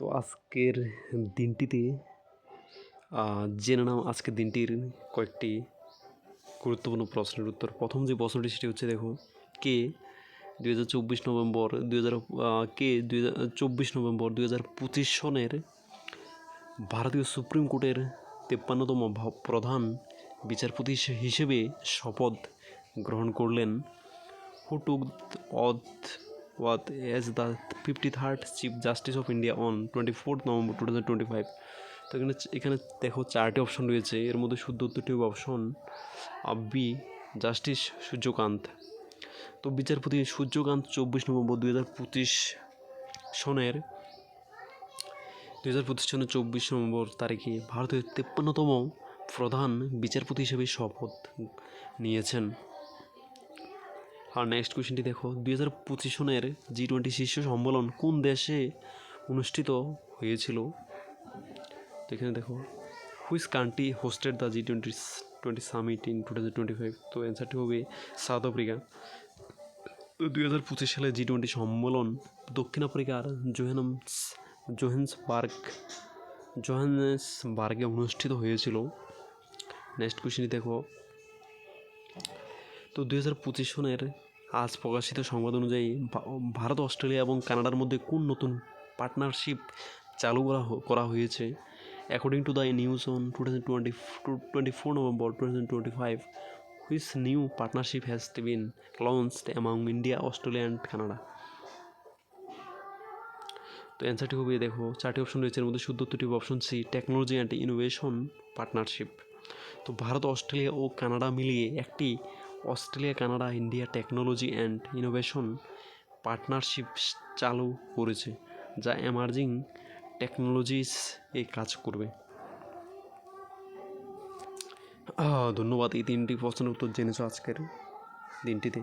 তো আজকের দিনটিতে জেনে নাও আজকের দিনটির কয়েকটি গুরুত্বপূর্ণ প্রশ্নের উত্তর। প্রথম যে প্রশ্নটি, সেটি হচ্ছে দেখো, কে দুই হাজার চব্বিশ নভেম্বর দুই হাজার কে দুই হাজার চব্বিশ নভেম্বর দুই হাজার পঁচিশ সনের ভারতীয় সুপ্রিম কোর্টের তেপ্পান্নতম প্রধান বিচারপতি হিসেবে শপথ গ্রহণ করলেন। Who took oath oath as the fifty third chief justice of India on twenty fourth November two thousand twenty five তো এখানে এখানে দেখো চারটি অপশন রয়েছে। এর মধ্যে শুদ্ধ হবে অপশন বি জাস্টিস সূর্যকান্ত তো বিচারপতি সূর্যকান্ত চব্বিশ নভেম্বর দুই হাজার পঁচিশ সনের দুই হাজার পঁচিশ সনের চব্বিশ নভেম্বর তারিখে ভারতের তেপ্পান্নতম প্রধান বিচারপতি হিসেবে শপথ নিয়েছেন। আর নেক্সট কোয়েশ্চেনটি দেখো, দুই হাজার পঁচিশ সনের জি টোয়েন্টি শীর্ষ সম্মেলন কোন দেশে অনুষ্ঠিত হয়েছিল? তো এখানে দেখো which country hosted the G twenty twenty summit in two thousand twenty five তো অ্যান্সারটি হবে সাউথ আফ্রিকা তো দুই হাজার পঁচিশ সালে জি টোয়েন্টি সম্মেলন দক্ষিণ আফ্রিকার জোহেনমস জোহেন্সবার্গ জোহান্সবার্গে অনুষ্ঠিত হয়েছিল। নেক্সট কোয়েশ্চেনটি দেখো, তো দুই হাজার পঁচিশ সনের আজ প্রকাশিত সংবাদ অনুযায়ী ভারত, অস্ট্রেলিয়া এবং কানাডার মধ্যে কোন নতুন পার্টনারশিপ চালু করা করা হয়েছে? According to the news on two thousand twenty twenty four November two thousand twenty five which new partnership has been launched among India Australia and Canada তো অ্যান্সারটি হবে, দেখো চারটি অপশন রয়েছে। এর মধ্যে শুদ্ধ হবে option C technology and innovation partnership তো ভারত, অস্ট্রেলিয়া ও কানাডা মিলিয়ে একটি Australia, Canada, India, technology and innovation partnership চালু করেছে, যা এমার্জিং টেকনোলজিস এ কাজ করবে। ধন্যবাদ এই তিনটি প্রশ্নের উত্তর জেনেছ আজকের দিনটিতে।